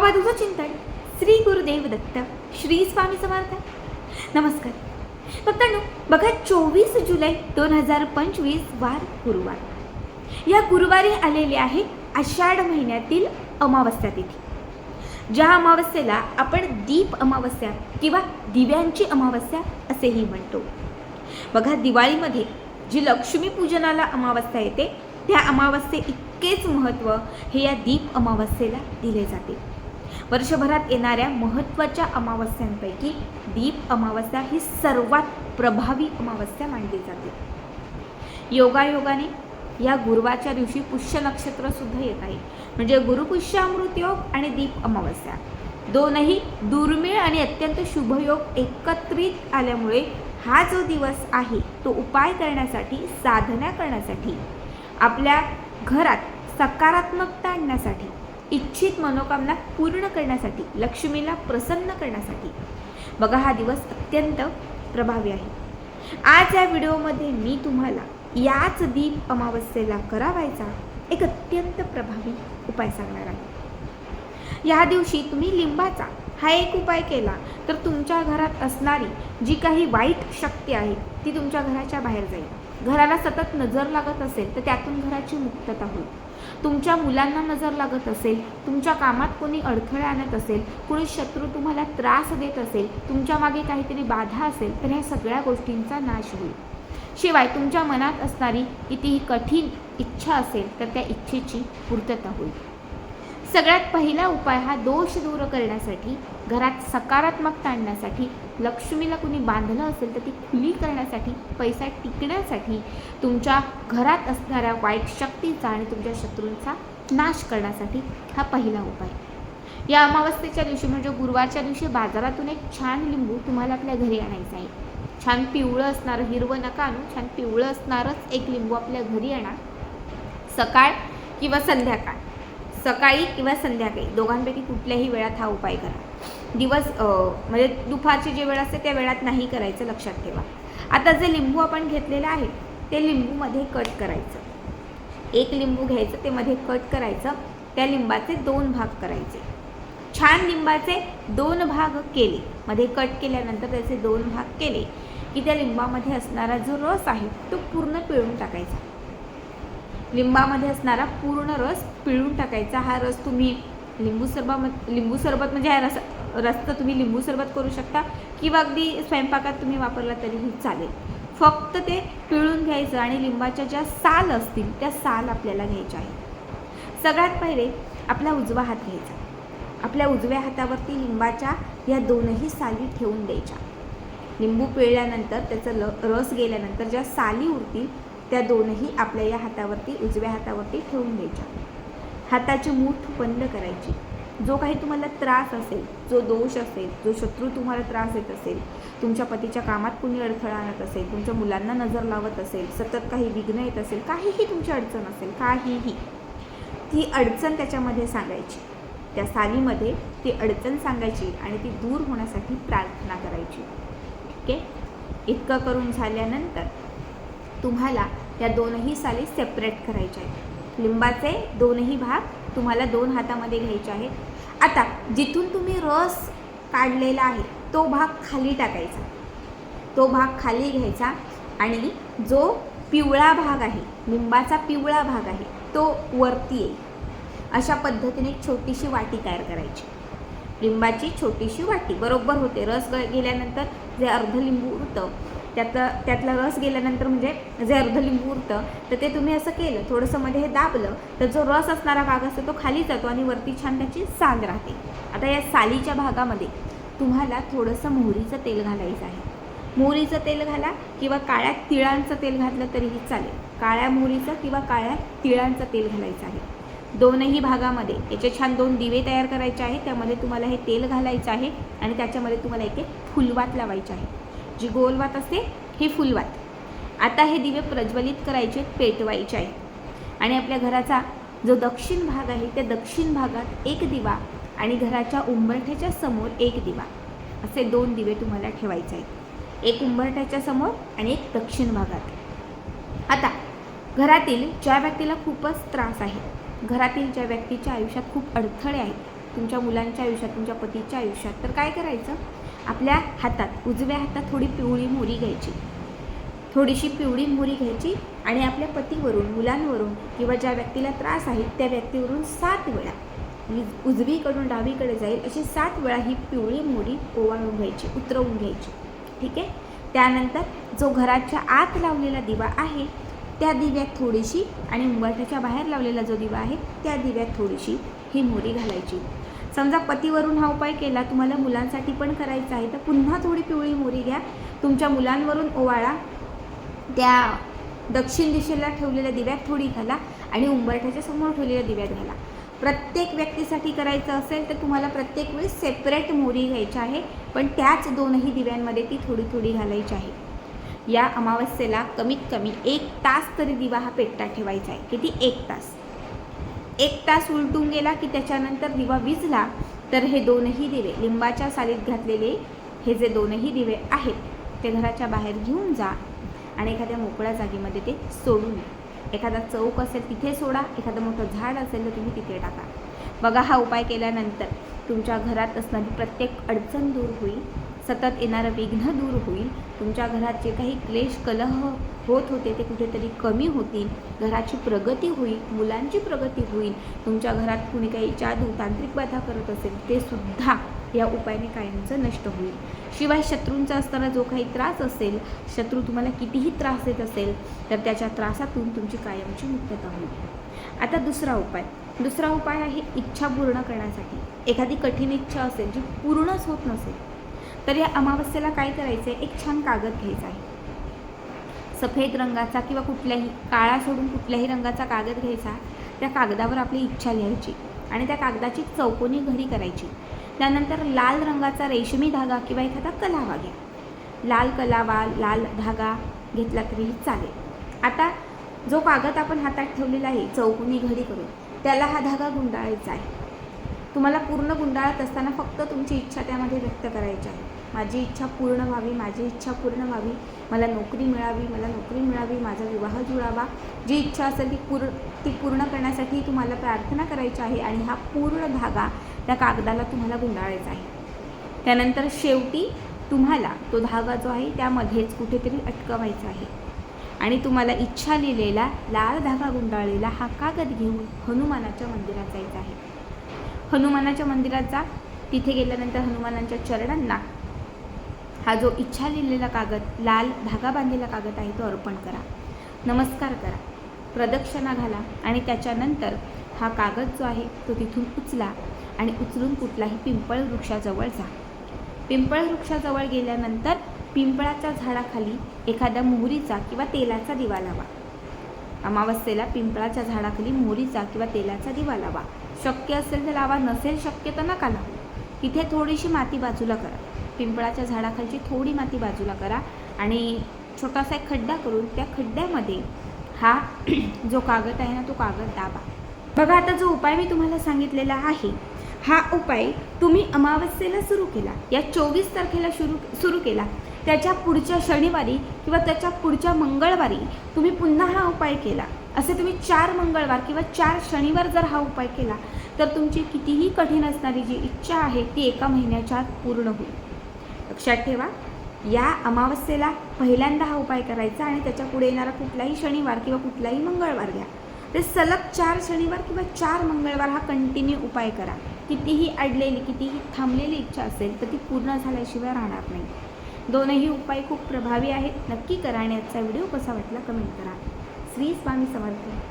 बाबा चिंतन. श्री गुरुदेव दत्त श्री स्वामी समर्थ. नमस्कार. भक्तांनो बघा चोवीस जुलै दोन हजार पंचवीस वार गुरुवार. या गुरुवारी आलेले आहे आषाढ महिन्यातील अमावस्या तिथी. ज्या अमावस्येला आपण दीप अमावस्या किंवा दिव्यांची अमावस्या असेही म्हणतो. बघा दिवाळीमध्ये जी लक्ष्मीपूजनाला अमावस्या येते त्या अमावस्ये इतकेच महत्त्व हे या दीप अमावस्येला दिले जाते. वर्षभरात येणाऱ्या महत्त्वाच्या अमावस्यांपैकी दीप अमावस्या ही सर्वात प्रभावी अमावस्या मानली जाते. योगायोगाने या गुरुवाच्या दिवशी पुष्य नक्षत्रसुद्धा येत आहे. म्हणजे गुरुपुष्य अमृत योग आणि दीप अमावस्या. दोनही दुर्मिळ आणि अत्यंत शुभयोग एकत्रित आल्यामुळे हा जो दिवस आहे तो उपाय करण्यासाठी साधना करण्यासाठी आपल्या घरात सकारात्मकता आणण्यासाठी इच्छित मनोकामना पूर्ण करण्यासाठी लक्ष्मीला प्रसन्न करण्यासाठी. बघा हा दिवस अत्यंत प्रभावी आहे. आज या व्हिडिओमध्ये मी तुम्हाला याच दीप अमावस्येला करावायचा एक अत्यंत प्रभावी उपाय सांगणार आहे. या दिवशी तुम्ही लिंबाचा हा एक उपाय केला तर तुमच्या घरात असणारी जी काही वाईट शक्ती आहे ती तुमच्या घराच्या बाहेर जाईल. घराला सतत नजर लागत असेल तर त्यातून घराची मुक्तता होईल. तुमच्या मुलांना नजर लागत असेल तुमच्या कामात कोणी अडथळे आणत असेल कोणी शत्रू तुम्हाला त्रास देत असेल तुमच्या मागे काहीतरी बाधा असेल तर ह्या सगळ्या गोष्टींचा नाश होईल. शिवाय तुमच्या मनात असणारी कितीही कठीण इच्छा असेल तर त्या इच्छेची पूर्तता होईल. सगळ्यात पहिला उपाय हा दोष दूर करण्यासाठी घरात सकारात्मकता आणण्यासाठी लक्ष्मीला कुणी बांधलं असेल तर ती खुली करण्यासाठी पैसा टिकण्यासाठी तुमच्या घरात असणाऱ्या वाईट शक्तीचा आणि तुमच्या शत्रूंचा नाश करण्यासाठी हा पहिला उपाय. या अमावस्येच्या दिवशी म्हणजे गुरुवारच्या दिवशी बाजारातून एक छान लिंबू तुम्हाला आपल्या घरी आणायचं आहे. छान पिवळं असणारं हिरवं नका आणू छान पिवळं असणारच एक लिंबू आपल्या घरी आणा. सकाळ किंवा संध्याकाळ. सकाळी किंवा संध्याकाळी. दोघांपैकी कुठल्याही वेळात हा उपाय करा. दिवस म्हणजे दुपारची जे वेळ असते त्या वेळात नाही करायचं लक्षात ठेवा. आता जे लिंबू आपण घेतलेलं आहे ते लिंबूमध्ये कट करायचं. एक लिंबू घ्यायचं ते मध्ये कट करायचं. त्या लिंबाचे दोन भाग करायचे. छान लिंबाचे दोन भाग केले. मध्ये कट केल्यानंतर त्याचे दोन भाग केले की त्या लिंबामध्ये असणारा जो रस आहे तो पूर्ण पिळून टाकायचा. लिंबामध्ये असणारा पूर्ण रस पिळून टाकायचा. हा रस तुम्ही लिंबू सरबत लिंबू सरबत म्हणजे हा रस रसचं तुम्ही लिंबू सरबत करू शकता किंवा अगदी स्वयंपाकात तुम्ही वापरला तरीही चालेल. फक्त ते पिळून घ्यायचं आणि लिंबाच्या ज्या साल असतील त्या साल आपल्याला घ्यायच्या आहेत. सगळ्यात पहिले आपला उजवा हात घ्यायचा. आपल्या उजव्या हातावरती लिंबाच्या या दोनही साली ठेवून द्यायच्या. लिंबू पिळल्यानंतर त्याचं ल रस गेल्यानंतर ज्या साली उरतील त्या दोनही आपल्या या हातावरती उजव्या हातावरती ठेवून द्यायच्या. हाताची मूठ बंद करायची. जो काही तुम्हाला त्रास असेल जो दोष असेल जो शत्रू तुम्हाला त्रास देत असेल तुमच्या पतीच्या कामात कुणी अडथळा आणत असेल तुमच्या मुलांना नजर लावत असेल सतत काही विघ्न येत असेल काहीही तुमची अडचण असेल काहीही ती अडचण त्याच्यामध्ये सांगायची. त्या सालीमध्ये ती अडचण सांगायची आणि ती दूर होण्यासाठी प्रार्थना करायची. ठीक आहे? इतकं करून झाल्यानंतर तुम्हाला या दोनही साली सेपरेट करायच्या आहेत. लिंबाचे दोनही भाग तुम्हाला दोन हातामध्ये घ्यायचे आहेत. आता जिथून तुम्ही रस काढलेला आहे तो भाग खाली टाकायचा. तो भाग खाली घ्यायचा आणि जो पिवळा भाग आहे लिंबाचा पिवळा भाग आहे तो वरती येईल. अशा पद्धतीने एक छोटीशी वाटी तयार करायची. लिंबाची छोटीशी वाटी बरोबर होते. रस गेल्यानंतर जे अर्ध लिंबू उरतं त्यातलं त्यातला रस गेल्यानंतर म्हणजे जे अर्ध लिंबू उरतं तर ते तुम्ही असं केलं. थोडंसं मध्ये हे दाबलं तर जो रस असणारा भाग असतो तो खाली जातो आणि वरती छान त्याची साल राहते. आता या सालीच्या भागामध्ये तुम्हाला थोडंसं मोहरीचं तेल घालायचं आहे. मोहरीचं तेल घाला किंवा काळ्या तिळांचं तेल घातलं तरीही चालेल. काळ्या मोहरीचं किंवा काळ्या तिळांचं तेल घालायचं आहे. दोनही भागामध्ये याचे छान दोन दिवे तयार करायचे आहेत त्यामध्ये तुम्हाला हे तेल घालायचं आहे आणि त्याच्यामध्ये तुम्हाला एक एक फुलवात लावायची आहे. जी गोलवात असते ही फुलवात आता हे दिवे प्रज्वलित करायचे पेटवायचे आहेत. आणि आपल्या घराचा जो दक्षिण भाग आहे त्या दक्षिण भागात एक दिवा आणि घराच्या उंबरठ्याच्या समोर एक दिवा. असे दोन दिवे तुम्हाला ठेवायचे आहेत. एक उंबरठ्याच्या समोर आणि एक दक्षिण भागात. आता घरातील ज्या व्यक्तीला खूपच त्रास आहे घरातील ज्या व्यक्तीच्या आयुष्यात खूप अडथळे आहेत तुमच्या मुलांच्या आयुष्यात तुमच्या पतीच्या आयुष्यात तर काय करायचं? आपल्या हातात उजव्या हातात थोडी पिवळी मोरी घ्यायची. थोडीशी पिवळी मोरी घ्यायची आणि आपल्या पतीवरून मुलांवरून किंवा ज्या व्यक्तीला त्रास आहे त्या व्यक्तीवरून सात वेळा उजवीकडून डावीकडे जाईल अशी सात वेळा ही पिवळी मोरी ओवाळून घ्यायची उतरवून घ्यायची. ठीक आहे? त्यानंतर जो घराच्या आत लावलेला दिवा आहे त्या दिव्यात थोडीशी आणि उंबरठ्याच्या बाहेर लावलेला जो दिवा आहे त्या दिव्यात थोडीशी ही मोरी घालायची. समजा पतीवरून हा उपाय केला तुम्हाला मुलांसाठी पण करायचा आहे तर पुन्हा थोडी पिवळी मोरी घ्या. तुमच्या मुलांवरून ओवाळा. त्या दक्षिण दिशेला ठेवलेल्या दिव्यात थोडी घाला आणि उंबरठ्याच्या समोर ठेवलेल्या दिव्यात घाला. प्रत्येक व्यक्तीसाठी करायचं असेल तर तुम्हाला प्रत्येक वेळी सेपरेट मोरी घ्यायची आहे पण त्याच दोनही दिव्यांमध्ये ती थोडी थोडी घालायची आहे. या अमावस्येला कमीत कमी एक तास तरी दिवा हा पेटता ठेवायचा आहे. किती? एक तास. एक तास उलटून गेला की त्याच्यानंतर दिवा विजला तर हे दोनही दिवे लिंबाच्या सालीत घातलेले हे जे दोनही दिवे आहेत ते घराच्या बाहेर घेऊन जा आणि एखाद्या मोकळ्या जागेमध्ये ते सोडून या. एखादा चौक असेल तिथे सोडा. एखादं मोठं झाड असेल तर तुम्ही तिथे टाका. बघा हा उपाय केल्यानंतर तुमच्या घरात असणारी प्रत्येक अडचण दूर होईल. सतत येणारं विघ्न दूर होईल. तुमच्या घरात जे काही क्लेश कलह होत होते ते कुठेतरी कमी होतील. घराची प्रगती होईल मुलांची प्रगती होईल. तुमच्या घरात कुणी काही जादू तांत्रिक बाधा करत असेल ते सुद्धा या उपायाने कायमचं नष्ट होईल. शिवाय शत्रूंचा असताना जो काही त्रास असेल शत्रू तुम्हाला कितीही त्रास देत असेल तर त्याच्या त्रासातून तुमची कायमची मुक्तता होईल. आता दुसरा उपाय. दुसरा उपाय आहे इच्छा पूर्ण करण्यासाठी. एखादी कठीण इच्छा असेल जी पूर्णच होत नसेल तर या अमावस्येला काय करायचं आहे एक छान कागद घ्यायचा आहे. सफेद रंगाचा किंवा कुठल्याही काळा सोडून कुठल्याही रंगाचा कागद घ्यायचा. त्या कागदावर आपली इच्छा लिहायची आणि त्या कागदाची चौकोनी घडी करायची. त्यानंतर लाल रंगाचा रेशमी धागा किंवा एखादा कलावा घ्या. लाल कलावा लाल धागा घेतला तरीही चालेल. आता जो कागद आपण हातात ठेवलेला आहे चौकोनी घडी करून त्याला हा धागा गुंडाळायचा आहे. तुम्हाला पूर्ण गुंडाळत असताना फक्त तुमची इच्छा त्यामध्ये व्यक्त करायची आहे. माझी इच्छा पूर्ण व्हावी माझी इच्छा पूर्ण व्हावी मला नोकरी मिळावी मला नोकरी मिळावी माझा विवाह जुळावा. जी इच्छा असेल ती पूर्ण ती पूर्ण करण्यासाठी तुम्हाला प्रार्थना करायची आहे आणि हा पूर्ण धागा त्या कागदाला तुम्हाला गुंडाळायचा आहे. त्यानंतर शेवटी तुम्हाला तो धागा जो आहे त्यामध्येच कुठेतरी अटकवायचा आहे. आणि तुम्हाला इच्छा लिहिलेला लाल धागा गुंडाळलेला हा कागद घेऊन हनुमानाच्या मंदिरात जायचा आहे. हनुमानाच्या मंदिरात जा. तिथे गेल्यानंतर हनुमानांच्या चरणांना हा जो इच्छा लिहिलेला कागद लाल धागा बांधलेला कागद आहे तो अर्पण करा. नमस्कार करा. प्रदक्षिणा घाला आणि त्याच्यानंतर हा कागद जो आहे तो तिथून उचला आणि उचलून कुठलाही पिंपळ वृक्षाजवळ जा. पिंपळ वृक्षाजवळ गेल्यानंतर पिंपळाच्या झाडाखाली एखाद्या मोहरीचा किंवा तेलाचा दिवा लावा. अमावस्येला पिंपळाच्या झाडाखाली मोहरीचा किंवा तेलाचा दिवा लावा. शक्य असेल तर लावा नसेल शक्य तर नका लावू. तिथे थोडीशी माती बाजूला करा. पिंपळाच्या झाडाखालची थोडी माती बाजूला करा आणि छोटासा एक खड्डा करून त्या खड्ड्यामध्ये हा जो कागद आहे ना तो कागद दाबा. बघा आता जो उपाय मी तुम्हाला सांगितलेला आहे हा उपाय तुम्ही अमावस्येला सुरू केला. या चोवीस तारखेला सुरू सुरू केला. त्याच्या पुढच्या शनिवारी किंवा त्याच्या पुढच्या मंगळवारी तुम्ही पुन्हा हा उपाय केला. असे तुम्ही चार मंगळवार किंवा चार शनिवार जर हा उपाय केला तर तुमची कितीही कठीण असणारी जी इच्छा आहे ती एका महिन्याच्या आत पूर्ण होईल. लक्षात ठेवा. या अमावस्येला पहिल्यांदा हा उपाय करायचा आणि त्याच्या पुढे येणारा कुठलाही शनिवार किंवा कुठलाही मंगळवार घ्या. ते सलग चार शनिवार किंवा चार मंगळवार हा कंटिन्यू उपाय करा. कितीही अडलेली कितीही थांबलेली इच्छा असेल तर ती पूर्ण झाल्याशिवाय राहणार नाही. दोनही उपाय खूप प्रभावी आहेत. नक्की करा आणि आजचा व्हिडिओ कसा वाटला कमेंट करा. श्री स्वामी समर्थ.